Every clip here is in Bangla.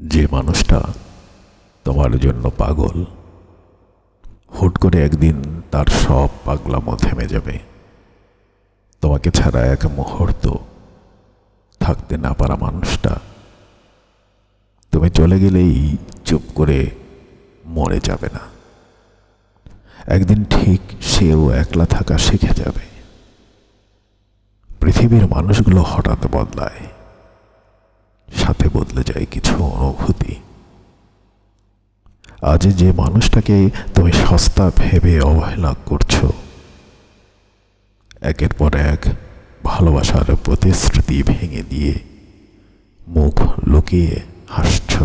যে মানুষটা তোমার জন্য পাগল, হুট করে একদিন তার সব পাগলামো থেমে যাবে। তোমাকে ছাড়া এক মুহূর্ত থাকতে না পারা মানুষটা, তুমি চলে গেলেই চুপ করে মরে যাবে না। একদিন ঠিক সেও একলা থাকা শিখে যাবে। পৃথিবীর মানুষগুলো হঠাৎ বদলায়। সাথে বদলে যায় কিছু অনুভূতি। আজ যে মানুষটাকে তুমি সস্তা ভেবে অবহেলা করছ, একের পর এক ভালোবাসার প্রতিশ্রুতি ভেঙে দিয়ে মুখ লুকিয়ে হাসছ।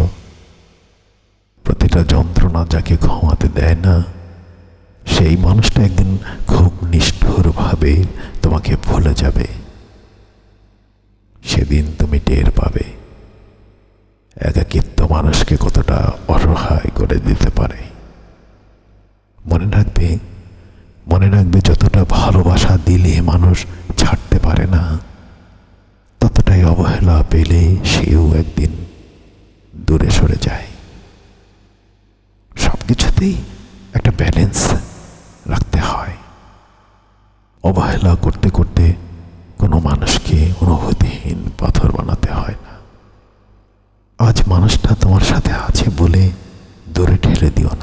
প্রতিটা যন্ত্রণা যাকে ঘুমাতে দেয় না, সেই মানুষটা একদিন খুব নিষ্ঠুরভাবে তোমাকে ভুলে যাবে। সেদিন তুমি টের পাবে। মানুষকে কতটা অসহায় করে দিতে পারে। মনে রাখবে মনে রাখবে যতটা ভালোবাসা দিলে মানুষ ছাড়তে পারে না, ততটাই অবহেলা পেলে সেও একদিন দূরে সরে যায়। সব কিছুতেই একটা ব্যালেন্স রাখতে হয়। অবহেলা করতে করতে কোনো মানুষকে অনুভূতিহীন তোমার সাথে আছে বলে দূরে ঠেলে দিও না।